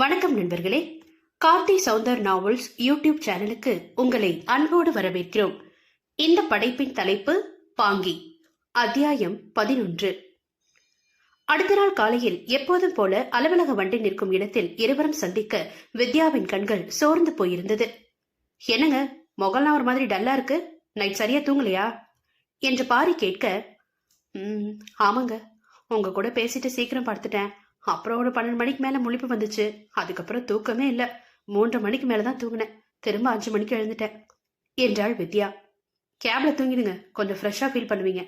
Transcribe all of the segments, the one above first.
வணக்கம் நண்பர்களே. Karthi Soundar novels YouTube சேனலுக்கு உங்களை அன்போடு வரவேற்கிறோம். இந்த படைப்பின் தலைப்பு பாங்கி அத்தியாயம் பதினொன்று. அடுத்த நாள் காலையில் எப்போதும் போல அலுவலக வண்டி நிற்கும் இடத்தில் இருவரும் சந்திக்க வித்யாவின் கண்கள் சோர்ந்து போயிருந்தது. என்னங்க முகல்லாம் ஒரு மாதிரி டல்லா இருக்கு. நைட் சரியா தூங்கலையா? என்று பாரி கேட்க "ம், ஆமாங்க. உங்க கூட பேசிட்டு சீக்கிரம் படுத்துட்டேன். அப்புறம் ஒரு பன்னெண்டு மணிக்கு மேலே முழிப்பு வந்துச்சு. அதுக்கப்புறம் தூக்கமே இல்லை. மூன்று மணிக்கு மேலே தான் தூங்கினேன். திரும்ப அஞ்சு மணிக்கு எழுந்துட்டேன். என்றாள் வித்யா. கேப்ல தூங்கிடுங்க. கொஞ்சம் ஃப்ரெஷ்ஷாக ஃபீல் பண்ணுவீங்க.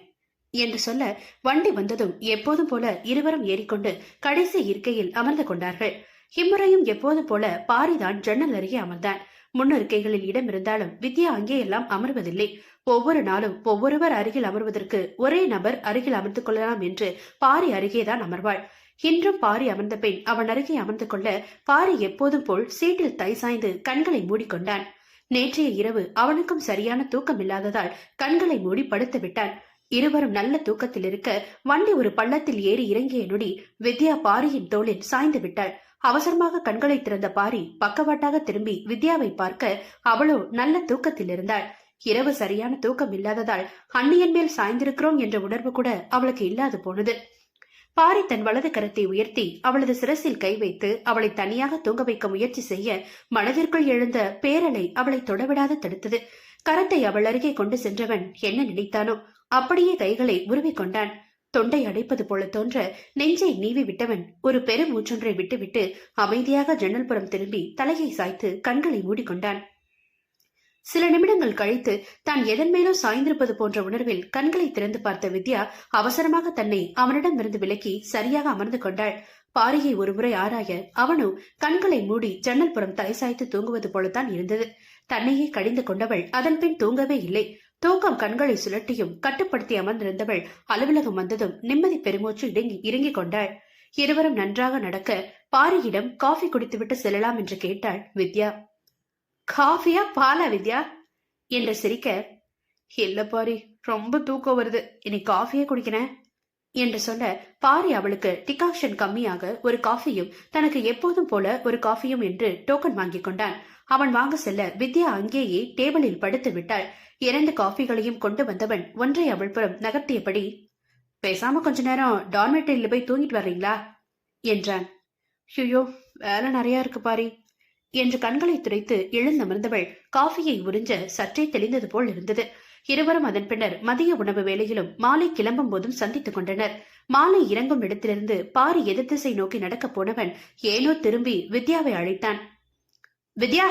என்று சொல்ல வண்டி வந்ததும் எப்போதும் போல இருவரும் ஏறிக்கொண்டு கடைசி இருக்கையில் அமர்ந்து கொண்டார்கள். இம்முறையும் எப்போதும் போல பாரிதான் ஜன்னல் அருகே அமர்ந்தான். முன்னிருக்கைகளில் இடம் இருந்தாலும் வித்யா அங்கே எல்லாம் அமர்வதில்லை. ஒவ்வொரு நாளும் ஒவ்வொருவர் அருகில் அமர்வதற்கு ஒரே நபர் அருகில் அமர்ந்து கொள்ளலாம் என்று பாரி அருகேதான் அமர்வாள். இன்றும் பாரி அமர்ந்த பெண் அவன் அருகே அமர்ந்து கொள்ள பாரி எப்போதும் போல் சீட்டில் தை சாய்ந்து கண்களை மூடிக்கொண்டான். நேற்றைய இரவு அவனுக்கும் சரியான தூக்கம் இல்லாததால் கண்களை மூடி படுத்து விட்டான். இருவரும் நல்ல தூக்கத்தில் இருக்க வண்டி ஒரு பள்ளத்தில் ஏறி இறங்கிய நொடி வித்யா பாரியின் தோளில் சாய்ந்து விட்டாள். அவசரமாக கண்களை திறந்த பாரி பக்கவாட்டாக திரும்பி வித்யாவை பார்க்க அவளோ நல்ல தூக்கத்தில் இருந்தாள். இரவு சரியான தூக்கம் இல்லாததால் அன்னியன் மேல் சாய்ந்திருக்கிறோம் என்ற உணர்வு கூட அவளுக்கு இல்லாது போனது. பாரி தன் வலது கரத்தை உயர்த்தி அவளது சிரசில் கை வைத்து அவளை தனியாக தூங்க வைக்க முயற்சி செய்ய மனதிற்குள் எழுந்த பேரலை அவளை தொடவிடாது தடுத்தது. கரத்தை அவள் அருகே கொண்டு சென்றவன் என்ன நினைத்தானோ அப்படியே கைகளை உருவிக் கொண்டான். தொண்டை அடைப்பது போல தோன்ற நெஞ்சை நீவி விட்டவன் ஒரு பெரும் மூச்சொன்றை விட்டுவிட்டு அமைதியாக ஜன்னல்புறம் திரும்பி தலையை சாய்த்து கண்களை மூடிக்கொண்டான். சில நிமிடங்கள் கழித்து தான் எதன் மேலோ சாய்ந்திருப்பது போன்ற உணர்வில் கண்களை திறந்து பார்த்த வித்யா அவசரமாக தன்னை அவனிடமிருந்து விலக்கி சரியாக அமர்ந்து கொண்டாள். பாரியை ஒருமுறை ஆராய அவனோ கண்களை மூடி ஜன்னல் புறம் தலை சாய்த்து தூங்குவது போலத்தான் இருந்தது. தன்னையே கடிந்து கொண்டவள் அதன் பின் தூங்கவே இல்லை. தூக்கம் கண்களை சுழட்டியும் கட்டுப்படுத்தி அமர்ந்திருந்தவள் அலுவலகம் வந்ததும் நிம்மதி பெருமூச்சு இறங்கி இறங்கிக் கொண்டாள். இருவரும் நன்றாக நடக்க பாரியிடம் காஃபி குடித்துவிட்டு செல்லலாம் என்று கேட்டாள் வித்யா. காஃபியா பாலா வித்யா? என்று சிரிக்க இல்ல பாரி ரொம்ப தூக்கம் வருது. இன்னைக்கு காஃபியே குடிக்கிறேன். என்று சொல்ல பாரி அவளுக்கு டிகாக்ஷன் கம்மியாக ஒரு காஃபியும் தனக்கு எப்போதும் போல ஒரு காஃபியும் என்று டோக்கன் வாங்கிக் கொண்டான். அவன் வாங்க செல்ல வித்யா அங்கேயே டேபிளில் படுத்து விட்டாள். இரண்டு காஃபிகளையும் கொண்டு வந்தவன் ஒன்றை அவள் புறம் நகர்த்தியபடி பேசாம கொஞ்ச நேரம் டார்மெட்டரியில் போய் தூங்கிட்டு வர்றீங்களா? என்றான். ஐயோ வேலை நிறைய இருக்கு பாரி. என்று கண்களை துடைத்து எழுந்தமர்ந்தவள் காஃபியை உறிஞ்ச சற்றே தெளிந்தது போல் இருந்தது. இருவரும் அதன் பின்னர் மதிய உணவு வேளையிலும் மாலை கிளம்பும் போதும் சந்தித்துக் கொண்டனர். மாலை இறங்கும் இடத்திலிருந்து பாரி எதிர் திசை நோக்கி நடக்கப் போனவன் ஏனோ திரும்பி வித்யாவை அழைத்தான். வித்யா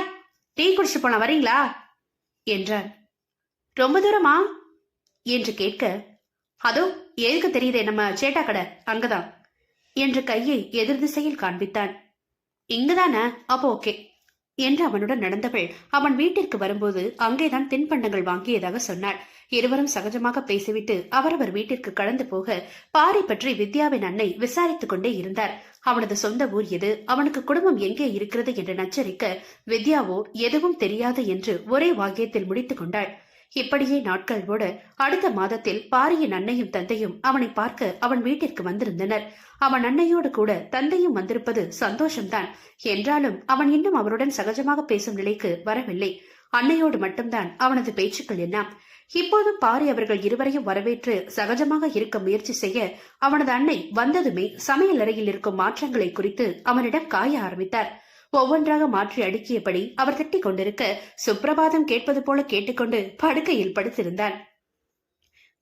டீ குடிச்சு போன வரீங்களா? என்றான். ரொம்ப தூரமா? என்று கேட்க அதோ எதுக்கு தெரியுதே நம்ம சேட்டா கடை அங்கதான். என்று கையை எதிர் திசையில் காண்பித்தான். இங்கதானே? அப்போ ஓகே. என்று அவனுடன் நடந்தவள் அவன் வீட்டிற்கு வரும்போது அங்கேதான் தின்பண்டங்கள் வாங்கியதாக சொன்னாள். இருவரும் சகஜமாக பேசிவிட்டு அவரவர் வீட்டிற்கு கடந்து போக பாரி பற்றி வித்யாவின் அன்னை விசாரித்துக் கொண்டே இருந்தார். அவனது சொந்த ஊர் எது? அவனுக்கு குடும்பம் எங்கே இருக்கிறது என்று நச்சரிக்க வித்யாவோ எதுவும் தெரியாது என்று ஒரே வாக்கியத்தில் முடித்துக் கொண்டாள். இப்படியே நாட்கள் ஓட அடுத்த மாதத்தில் பாரியின் அன்னையும் தந்தையும் அவனை பார்க்க அவன் வீட்டிற்கு வந்திருந்தனர். அவன் அன்னையோடு கூட தந்தையும் வந்திருப்பது சந்தோஷம்தான். என்றாலும் அவன் இன்னும் அவருடன் சகஜமாக பேசும் நிலைக்கு வரவில்லை. அன்னையோடு மட்டும்தான் அவனது பேச்சுக்கள் எல்லாம் இப்போதும் பாரி அவர்கள் இருவரையும் வரவேற்று சகஜமாக இருக்க முயற்சி செய்ய அவனது அன்னை வந்ததுமே சமையல் அறையில் இருக்கும் மாற்றங்களை குறித்து அவனிடம் காய ஆரம்பித்தார். ஒவ்வொன்றாக மாற்றி அடுக்கியபடி அவர் திட்டிக் கொண்டிருக்க சுப்பிரபாதம் கேட்பது போல கேட்டுக்கொண்டு படுக்கையில் படுத்திருந்தான்.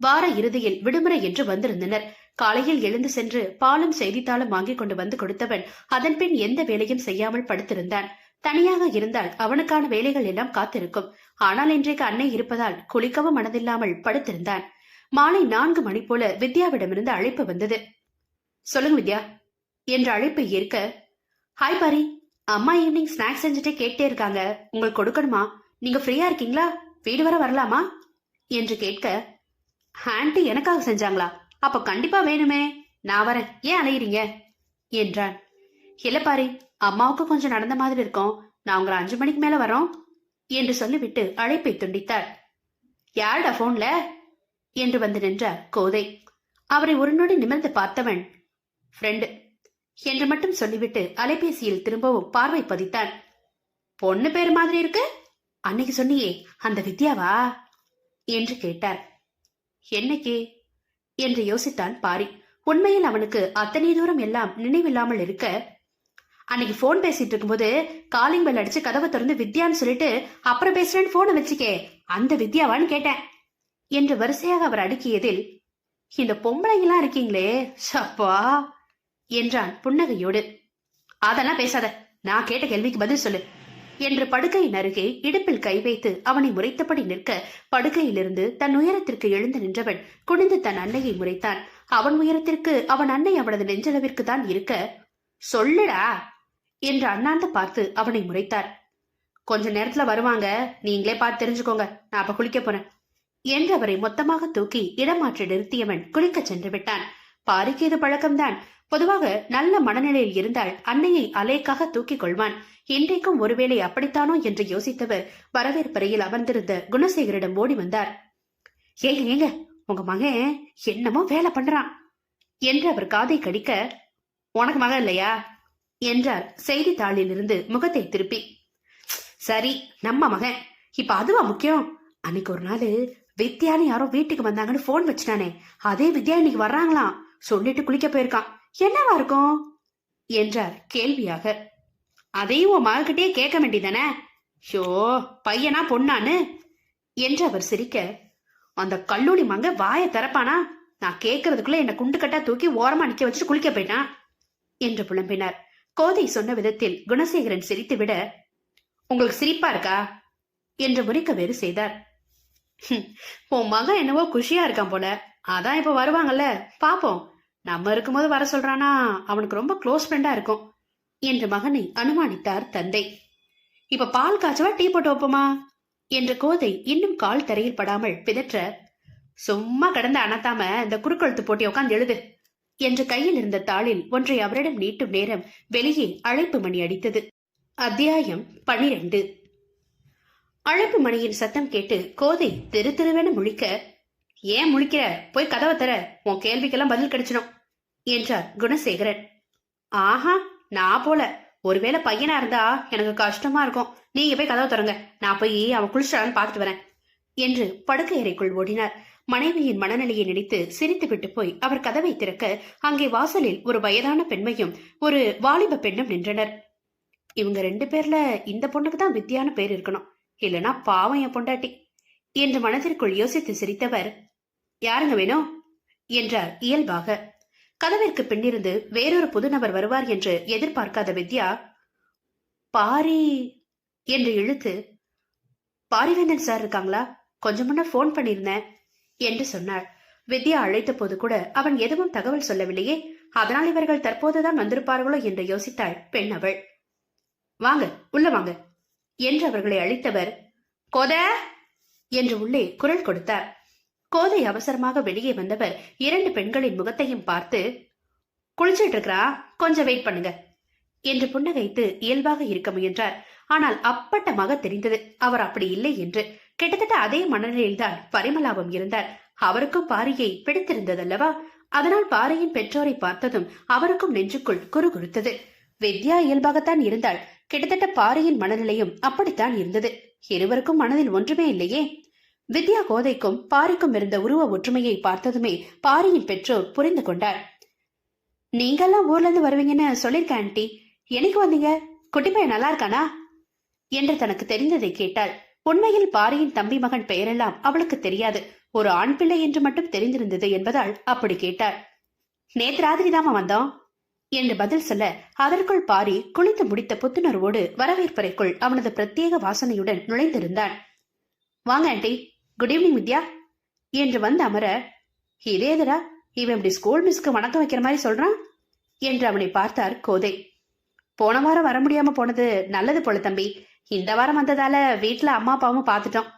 வார இறுதியில் விடுமுறை என்று வந்திருந்தனர். காலையில் எழுந்து சென்று பாலும் செய்தித்தாளும் வாங்கிக் கொண்டு வந்து கொடுத்தவன் அதன் பின் எந்த வேலையும் செய்யாமல் படுத்திருந்தான். தனியாக இருந்தால் அவனுக்கான வேலைகள் எல்லாம் காத்திருக்கும். ஆனால் இன்றைக்கு அன்னை இருப்பதால் குளிக்கவும் மனதில்லாமல் படுத்திருந்தான். மாலை நான்கு மணி போல வித்யாவிடமிருந்து அழைப்பு வந்தது. சொல்லுங்க வித்யா என்ற அழைப்பை ஏற்க ஹாய் பாரி அம்மா ஈவினிங் ஸ்நாக்ஸ் செஞ்சுட்டே கேட்டே இருக்காங்க. உங்களுக்கு கொடுக்கணுமா? நீங்க ஃப்ரீயா இருக்கீங்களா? வீடு வர வரலாமா? என்று கேட்க ஆன்ட்டி எனக்காக செஞ்சாங்களா? அப்ப கண்டிப்பா வேணுமே. நான் வரேன். ஏன் அலையிறீங்க? என்றான். இல்ல பாரு அம்மாவுக்கு கொஞ்சம் நடந்த மாதிரி இருக்கும். நான் உங்களை அஞ்சு மணிக்கு மேல வரோம் என்று சொல்லிவிட்டு அழைப்பை துண்டித்தார். யாருடா போன்ல என்று வந்து நின்றார் கோதை. அவரை ஒரு நொடி நிமிர்ந்து பார்த்தவன் ஃப்ரெண்டு என்று மட்டும் சொல்லிவிட்டு அலைபேசியில் திரும்பவும் பார்வை பதித்தான். பொண்ணு பேர் மாதிரி இருக்கு? அன்னைக்கு சொன்னியே அந்த வித்யாவா? என்று கேட்டார். என்னைக்கு? என்று யோசித்தான் பாரி. உண்மையில் அவனுக்கு அத்தனை தூரம் எல்லாம் நினைவில்லாமல் இருக்க. அன்னைக்கு போன் பேசிட்டு இருக்கும்போது காலிங் பெல் அடிச்சு கதவை திறந்து வித்யான்னு சொல்லிட்டு அப்புறம் பேசுறேன்னு போனை வச்சுக்கே அந்த வித்யாவான்னு கேட்டேன். என்று வரிசையாக அவர் அடுக்கியதில் இந்த பொம்பளைங்கெல்லாம் இருக்கீங்களே சப்பா என்றான் புன்னகையோடு. அதெல்லாம் பேசாத நான் கேட்ட கேள்விக்கு பதில் சொல்லு. என்று படுக்கையின் அருகே இடுப்பில் கை வைத்து அவனை முறைத்தபடி நிற்க படுக்கையிலிருந்து தன் உயரத்திற்கு எழுந்து நின்றவன் குனிந்து தன் அன்னையை முறைத்தான். அவன் உயரத்திற்கு அவன் அன்னை அவனது நெஞ்சளவிற்கு தான் இருக்க சொல்லுடா என்று அண்ணாந்து பார்த்து அவனை முறைத்தார். கொஞ்ச நேரத்துல வருவாங்க. நீங்களே பார்த்து தெரிஞ்சுக்கோங்க. நான் அப்ப குளிக்க போறேன் என்று அவரை மொத்தமாக தூக்கி இடமாற்றி நிறுத்தியவன் குளிக்கச் சென்று விட்டான். பாரிக்கு இது பழக்கம்தான். பொதுவாக நல்ல மனநிலையில் இருந்தால் அன்னையை அலைக்காக தூக்கிக் கொள்வான். இன்றைக்கும் ஒருவேளை அப்படித்தானோ என்று யோசித்தவர் வரவேற்பறையில் அமர்ந்திருந்த குணசேகரிடம் ஓடி வந்தார். ஏங்க ஏங்க உங்க மகன் என்னமோ வேலை பண்றான் என்று அவர் காதை கடிக்க உனக்கு மகன் இல்லையா? என்றார். செய்தித்தாளில் இருந்து முகத்தை திருப்பி சரி நம்ம மகன். இப்ப அதுவா முக்கியம்? அன்னைக்கு ஒரு நாள் வித்யான்னு யாரோ வீட்டுக்கு வந்தாங்கன்னு போன் வச்சுட்டானே. அதே வித்யா இன்னைக்கு வர்றாங்களாம். சொல்லிட்டு குளிக்க போயிருக்கான். என்னவா இருக்கும்? என்றார் கேள்வியாக. அதையும் உன் மகக்கிட்டே கேட்க வேண்டியதானே ஷோ பையனா பொண்ணான்னு? என்று அவர் சிரிக்க அந்த கல்லூரி மங்க வாயை திறப்பானா? நான் கேட்கறதுக்குள்ள என்ன குண்டு கட்டா தூக்கி ஓரமா நிக்க வச்சுட்டு குளிக்க போயிட்டான் என்று புலம்பினார். கோதை சொன்ன விதத்தில் குணசேகரன் சிரித்து விட உங்களுக்கு சிரிப்பா இருக்கா? என்று முறைக்க வேறு செய்தார். உன் மகன் என்னவோ குஷியா இருக்கான் போல. அதான் இப்ப வருவாங்கல்ல. பாப்போம். நம்ம இருக்கும்போது வர சொல்றானா அவனுக்கு ரொம்ப க்ளோஸ் ஃப்ரெண்டா இருக்கும் என்று மகனை அனுமானித்தார் தந்தை. இப்ப பால் காய்ச்சவா டீ போட்டு வைப்போமா? என்று கோதை இன்னும் கால் தரையில் படாமல் பிதற்ற சும்மா கடந்து அனத்தாம இந்த குறுக்கெழுத்து போட்டி உட்காந்து எழுது என்று கையில் இருந்த தாளில் ஒன்றை அவரிடம் நீட்டும் நேரம் வெளியே அழைப்பு மணி அடித்தது. அத்தியாயம் பனிரெண்டு அழைப்பு மணியின் சத்தம் கேட்டு கோதை திரு திருவென முழிக்க ஏன் முழிக்கிற? போய் கதவை தர உன் கேள்விக்கெல்லாம் பதில் கிடைச்சிடும் என்றார் குணசேகரன். ஆஹா நான் போல. ஒருவேளை பையனா இருந்தா எனக்கு கஷ்டமா இருக்கும். நீங்க போய் கதவை திறங்க. நான் போய் அவன் குளிச்சான்னு பார்த்துட்டு வரேன் என்று படுக்கை அறைக்குள் ஓடினார். மனைவியின் மனநிலையை நினைத்து சிரித்துவிட்டு போய் அவர் கதவை திறக்க அங்கே வாசலில் ஒரு வயதான பெண்மையும் ஒரு வாலிப பெண்ணும் நின்றனர். இவங்க ரெண்டு பேர்ல இந்த பொண்ணுக்கு தான் வித்தியான பேர் இருக்கணும். இல்லனா பாவம் என் பொண்டாட்டி என்று மனதிற்குள் யோசித்து சிரித்தவர் யாருங்க வேணும் என்றார் இயல்பாக. கதவிற்கு பின்னிருந்து வேறொரு புது நபர் வருவார் என்று எதிர்பார்க்காத வித்யா பாரி என்று இழுத்து பாரிவேந்தன் சார் இருக்காங்களா? கொஞ்சம் முன்ன ஃபோன் பண்ணியிருந்தேன் என்று சொன்னாள். வித்யா அழைத்த போது கூட அவன் எதுவும் தகவல் சொல்லவில்லையே. அதனால் இவர்கள் தற்போதுதான் வந்திருப்பார்களோ என்று யோசித்தாள் பெண் அவள். வாங்க உள்ள வாங்க என்று அவர்களை அழைத்தவர் கொத என்று உள்ளே குரல் கொடுத்தார். கோதை அவசரமாக வெளியே வந்தவர் இரண்டு பெண்களின் முகத்தையும் பார்த்து குளிச்சிட்டு இருக்கிறா கொஞ்சம் வெயிட் பண்ணுங்க. என்று புன்னகைத்து இயல்பாக இருக்க முயன்றார். ஆனால் அப்பட்டமாக தெரிந்தது அவர் அப்படி இல்லை என்று. கிட்டத்தட்ட அதே மனநிலையில்தான் பரிமலாபம் இருந்தார். அவருக்கும் பாரியை பிடித்திருந்ததல்லவா? அதனால் பாரியின் பெற்றோரை பார்த்ததும் அவருக்கும் நெஞ்சுக்குள் குறுகுறுத்தது. வித்யா இயல்பாகத்தான் இருந்தால் கிட்டத்தட்ட பாரியின் மனநிலையும் அப்படித்தான் இருந்தது. இருவருக்கும் மனதில் ஒன்றுமே இல்லையே. வித்யா கோதைக்கும் பாரிக்கும் இருந்த உருவ ஒற்றுமையை பார்த்ததுமே பாரியின் பெற்றோர் புரிந்து கொண்டார். நீங்கெல்லாம் ஊர்ல இருந்து வருவீங்கன்னு சொல்லிருக்க ஆண்டி. என்னைக்கு வந்தீங்க? குட்டி பையன் நல்லா இருக்கானா? என்று தனக்கு தெரிந்ததை கேட்டாள். உண்மையில் பாரியின் தம்பி மகன் பெயரெல்லாம் அவளுக்கு தெரியாது. ஒரு ஆண் பிள்ளை என்று மட்டும் தெரிந்திருந்தது என்பதால் அப்படி கேட்டாள். நேத்து ராத்திரி தாமா வந்தோம் என்று பதில் சொல்ல அதற்குள் பாரி குளித்து முடித்த புத்துணர்வோடு வரவேற்பறைக்குள் அவனது பிரத்யேக வாசனையுடன் நுழைந்திருந்தான். வாங்க ஆண்டி. குட் ஈவினிங் வித்யா என்று வந்து அமர இதேதரா இவன் இப்படி ஸ்கூல் மிஸ்க்கு வணக்கம் வைக்கிற மாதிரி சொல்றான்? என்று அவனை பார்த்தார் கோதை. போன வாரம் வர முடியாம போனது நல்லது போல தம்பி. இந்த வாரம் வந்ததால வீட்ல அம்மா அப்பாவும் பார்த்துட்டோம்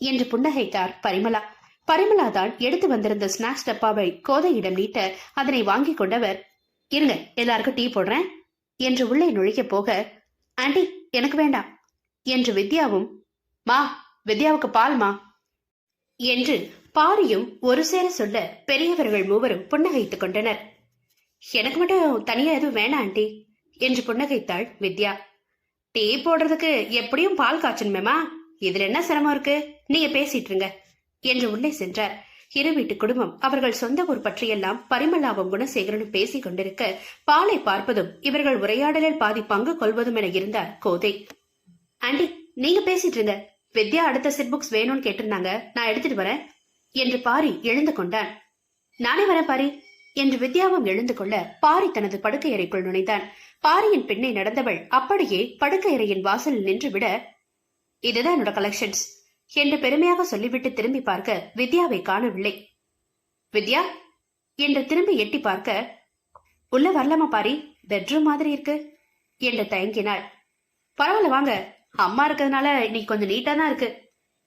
என்று புன்னகைத்தார் பரிமலா பரிமளா தான் எடுத்து வந்திருந்த ஸ்நாக்ஸ் டப்பாவை கோதையிடம் நீட்ட அதனை வாங்கி கொண்டவர் இருங்க எல்லாருக்கும் டீ போடுறேன் என்று உள்ளே நுழைக்க போக ஆண்டி எனக்கு வேண்டாம் என்று வித்யாவும் மா வித்யாவுக்கு பால்மா என்று பாரியும் ஒரு சேர சொல்ல பெரியவர்கள் மூவரும் புன்னகைத்துக் கொண்டனர். எனக்கு மட்டும் தனியா எதுவும் வேணாம் ஆண்டி என்று புன்னகைத்தாள் வித்யா. டீ போடுறதுக்கு எப்படியும் பால் காய்ச்சணுமேமா இதுல என்ன சிரமம் இருக்கு? நீங்க பேசிட்டு இருங்க என்று உள்ளே சென்றார். இரு வீட்டு குடும்பம் அவர்கள் சொந்த ஊர் பற்றியெல்லாம் பரிமளாவும் குணசேகரனும் பேசிக் கொண்டிருக்க பாலை பார்ப்பதும் இவர்கள் உரையாடலில் பாதி பங்கு கொள்வதும் என இருந்தார் கோதை. ஆண்டி நீங்க பேசிட்டு இருங்க. வித்யா அடுத்த செட் புக்ஸ் வேணும்னு கேட்டிருந்தாங்க. நான் எடுத்துட்டு வரேன் என்று பாரி எழுந்து கொண்டான். நானே வரேன் பாரி என்று வித்யாவும் எழுந்து கொள்ள பாரி தனது படுக்கையறைக்குள் நுழைந்தான். பாரியின் பின்னே நடந்தவள் அப்படியே படுக்கையறையின் வாசலில் நின்று விட இதுதான் என்னோட கலெக்ஷன்ஸ் என்று பெருமையாக சொல்லிவிட்டு திரும்பி பார்க்க வித்யாவை காணவில்லை. வித்யா? என்று திரும்பி எட்டி பார்க்க உள்ள வரலாமா பாரி? பெட்ரூம் மாதிரி இருக்கு என்று தயங்கினாள். பரவாயில்ல வாங்க. அம்மா இருக்கிறதுனால இன்னைக்கு கொஞ்சம் நீட்டா தான் இருக்கு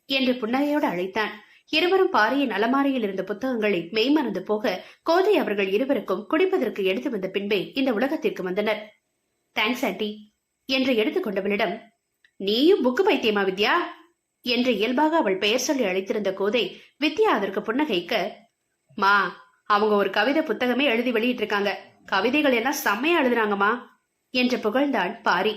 என்று புன்னகையோடு அழைத்தான். இருவரும் பாறையின் அலமாரியில் இருந்த புத்தகங்களை மெய்மறந்து போக கோதை அவர்கள் இருவருக்கும் குடிப்பதற்கு எடுத்து வந்த பின்பே இந்த உலகத்திற்கு வந்தனர். தேங்க்ஸ் ஆண்டி என்று எடுத்துக்கொண்டவளிடம் நீயும் புக்கு பைத்தியமா வித்யா? என்று இயல்பாக அவள் பெயர் சொல்லி அழைத்திருந்த கோதை வித்யா அதற்கு புன்னகைக்க மா அவங்க ஒரு கவிதை புத்தகமே எழுதி வெளியிட்டு இருக்காங்க கவிதைகள் எல்லாம் செம்மையா எழுதுறாங்கம்மா என்று புகழ்ந்தான் பாரி.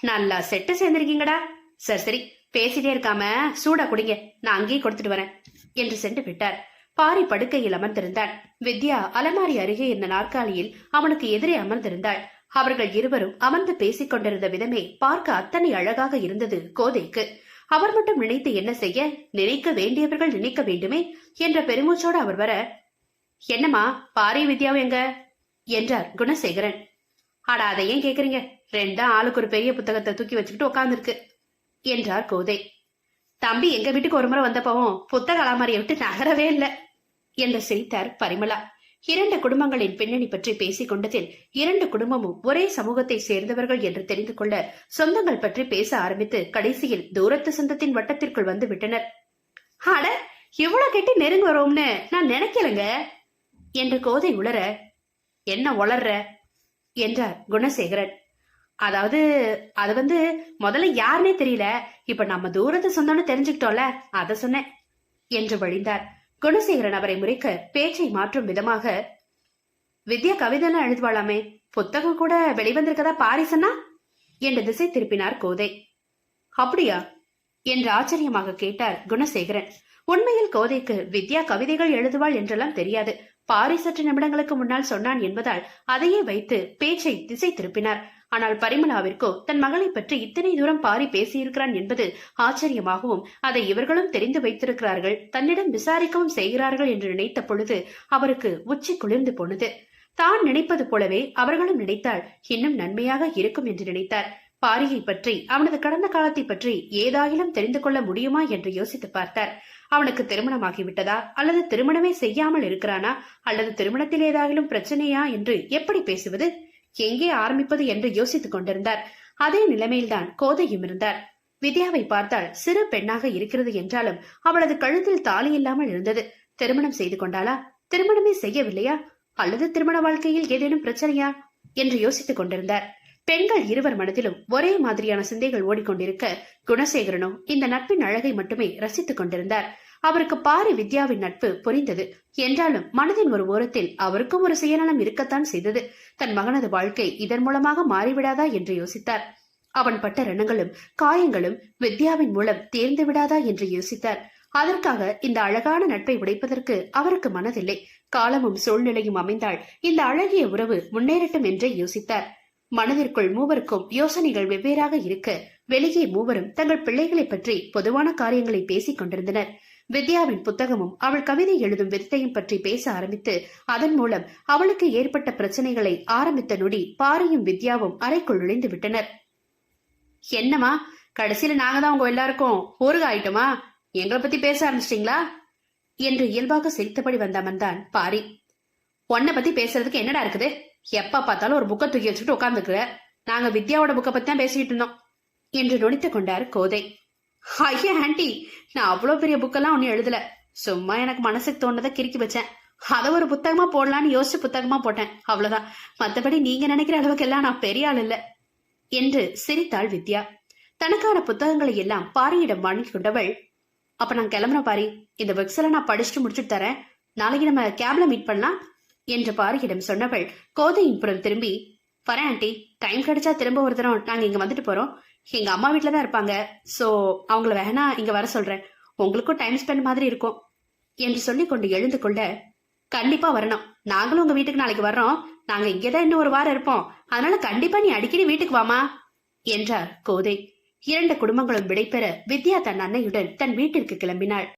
நல்லா செட்டு சேர்ந்திருக்கீங்கடா. சரி சரி பேசிட்டே இருக்காம சூடா குடிங்க. நான் அங்கேயே கொடுத்துட்டு வரேன் என்று சென்று விட்டார். பாரி படுக்கையில் அமர்ந்திருந்தான். வித்யா அலமாரி அருகே இருந்த நாற்காலியில் அவனுக்கு எதிரே அமர்ந்திருந்தாள். அவர்கள் இருவரும் அமர்ந்து பேசிக் கொண்டிருந்த விதமே பார்க்க அத்தனை அழகாக இருந்தது கோதைக்கு. அவர் மட்டும் நினைத்து என்ன செய்ய நினைக்க வேண்டியவர்கள் நினைக்க வேண்டுமே என்ற பெருமூச்சோடு அவர் வர என்னம்மா பாரி வித்யாவும் எங்க? என்றார் குணசேகரன். அடா அதை ஏன் கேக்குறீங்க? ரெண்டா ஆளுக்கு ஒரு பெரிய புத்தகத்தை தூக்கி வச்சுக்கிட்டு உட்காந்துருக்கு என்றார் கோதை. தம்பி எங்க வீட்டுக்கு ஒரு முறை வந்தப்பவும் புத்தக அலாமாரியை விட்டு நகரவே இல்லை என்று சிரித்தார் பரிமளா. இரண்டு குடும்பங்களின் பின்னணி பற்றி பேசிக் கொண்டதில் இரண்டு குடும்பமும் ஒரே சமூகத்தை சேர்ந்தவர்கள் என்று தெரிந்து கொள்ள சொந்தங்கள் பற்றி பேச ஆரம்பித்து கடைசியில் தூரத்து சொந்தத்தின் வட்டத்திற்குள் வந்து விட்டனர். அட இவ்வளவு கெட்டி நெருங்க வரோம்னு நான் நினைக்கலங்க என்று கோதை உளர என்ன உளர்ற? என்றார் குணசேகரன். அதாவது அது வந்து முதல்ல யாருனே தெரியல. இப்ப நம்ம தூரத்து சொந்தம்னு தெரிஞ்சுக்கிட்டோம்ல அத சொன்னேன் என்று வழிந்தார். குணசேகரன் அவரை முறைக்க பேச்சை மாற்றும் விதமாக வித்யா கவிதைலாம் எழுதுவாளாமே புத்தகம் கூட வெளிவந்திருக்கதா பாரிசனா என்று திசை திருப்பினார் கோதை. அப்படியா? என்று ஆச்சரியமாக கேட்டார் குணசேகரன். உண்மையில் கோதைக்கு வித்யா கவிதைகள் எழுதுவாள் என்றெல்லாம் தெரியாது. பாரி சற்று நிமிடங்களுக்கு முன்னால் சொன்னான் என்பதால் அதையே வைத்து பேச்சை திசை திருப்பினார். ஆனால் பரிமலாவிற்கோ தன் மகளை பற்றி இத்தனை தூரம் பாரி பேசியிருக்கிறான் என்பது ஆச்சரியமாகவும் அதை இவர்களும் தெரிந்து வைத்திருக்கிறார்கள் தன்னிடம் விசாரிக்கவும் செய்கிறார்கள் என்று நினைத்த பொழுது அவருக்கு உச்சி குளிர்ந்து போனது. தான் நினைப்பது போலவே அவர்களும் நினைத்தால் இன்னும் நன்மையாக இருக்கும் என்று நினைத்தார். பாரியை பற்றி அவனது கடந்த காலத்தை பற்றி ஏதாயிலும் தெரிந்து கொள்ள முடியுமா என்று யோசித்து பார்த்தார். அவனுக்கு திருமணமாகிவிட்டதா? அல்லது திருமணமே செய்யாமல் இருக்கிறானா? அல்லது திருமணத்தில் ஏதாகிலும் பிரச்சனையா என்று எப்படி பேசுவது? எங்கே ஆரம்பிப்பது என்று யோசித்துக் கொண்டிருந்தார். அதே நிலைமையில்தான் கோதையும் இருந்தார். வித்யாவை பார்த்தால் சிறு பெண்ணாக இருக்கிறது என்றாலும் அவளது கழுத்தில் தாலி இல்லாமல் இருந்தது. திருமணம் செய்து கொண்டாளா? திருமணமே செய்யவில்லையா? அல்லது திருமண வாழ்க்கையில் ஏதேனும் பிரச்சனையா? என்று யோசித்துக் கொண்டிருந்தார். பெண்கள் இருவர் மனதிலும் ஒரே மாதிரியான சிந்தைகள் ஓடிக்கொண்டிருக்க குணசேகரனோ இந்த நட்பின் அழகை மட்டுமே ரசித்துக் கொண்டிருந்தார். அவருக்கு பாரி வித்யாவின் நட்பு புரிந்தது. என்றாலும் மனதின் ஒரு ஓரத்தில் அவருக்கும் ஒரு சுயநலம் இருக்கத்தான் செய்தது. தன் மகனது வாழ்க்கை இதன் மூலமாக மாறிவிடாதா என்று யோசித்தார். அவன் பட்ட ரணங்களும் காயங்களும் வித்யாவின் மூலம் தேர்ந்து விடாதா என்று யோசித்தார். அதற்காக இந்த அழகான நட்பை உடைப்பதற்கு அவருக்கு மனதில்லை. காலமும் சூழ்நிலையும் அமைந்தால் இந்த அழகிய உறவு முன்னேறட்டும் என்றே யோசித்தார். மனதிற்குள் மூவருக்கும் யோசனைகள் வெவ்வேறாக இருக்க வெளியே மூவரும் தங்கள் பிள்ளைகளை பற்றி பொதுவான காரியங்களை பேசிக் கொண்டிருந்தனர். வித்யாவின் புத்தகமும் அவள் கவிதை எழுதும் விதத்தையும் பற்றி பேச ஆரம்பித்து அதன் மூலம் அவளுக்கு ஏற்பட்ட பிரச்சனைகளை ஆரம்பித்த நொடி பாரியும் வித்யாவும் அறைக்குள் நுழைந்து விட்டனர். என்னமா கடைசியில நாங்க தான் உங்க எல்லாருக்கும் ஊருக ஆயிட்டோமா? எங்களை பத்தி பேச ஆரம்பிச்சிட்டீங்களா? என்று இயல்பாக சிரித்தபடி வந்த தான் பாரி. உன்னை பத்தி பேசுறதுக்கு என்னடா இருக்குது? எப்ப பார்த்தாலும் ஒரு புக்கை தூக்கி வச்சுட்டு உட்காந்துக்கிற நாங்க வித்யாவோட புக்கை பத்தி தான் பேசிட்டு இருந்தோம். என்று நொடித்து கொண்டார் கோதை. ஐயா ஆண்டி நான் அவ்வளவு பெரிய புக்கெல்லாம் ஒன்னும் எழுதல. சும்மா எனக்கு மனசுக்கு தோணுதை கிறுக்கி வச்சேன். அதை ஒரு புத்தகமா போடலான்னு யோசிச்சு புத்தகமா போட்டேன். அவ்வளவுதான். மத்தபடி நீங்க நினைக்கிற அளவுக்கு எல்லாம் நான் பெரிய ஆள் இல்ல. என்று சிரித்தாள் வித்யா. தனக்கான புத்தகங்களை எல்லாம் பாரியிடம் வாங்கி கொண்டவள் அப்ப நான் கிளம்புறேன் பாரி. இந்த புக்ஸ் எல்லாம் நான் படிச்சுட்டு முடிச்சுட்டு தரேன். நாளைக்கு நம்ம கேப்ல மீட் பண்ணலாம். என்று பாரியிடம் சொன்னவள் கோதையின் புறம் திரும்பி வரேன் ஆண்டி டைம் கிடைச்சா திரும்ப ஒரு தரம். நாங்க இங்க வந்துட்டு போறோம். எங்க அம்மா வீட்டில தான் இருப்பாங்க. சோ அவங்கள வேணா இங்க வர சொல்றேன். உங்களுக்கும் டைம் ஸ்பெண்ட் மாதிரி இருக்கும். என்று சொல்லி கொண்டு எழுந்து கொள்ள கண்டிப்பா வரணும். நாங்களும் உங்க வீட்டுக்கு நாளைக்கு வர்றோம். நாங்க இங்கதான் இன்னும் ஒரு வாரம் இருப்போம். அதனால கண்டிப்பா நீ அடிக்கடி வீட்டுக்கு வாமா என்றார் கோதை. இரண்டு குடும்பங்களும் விடைபெற வித்யா தன் அன்னையுடன் தன் வீட்டிற்கு கிளம்பினாள்.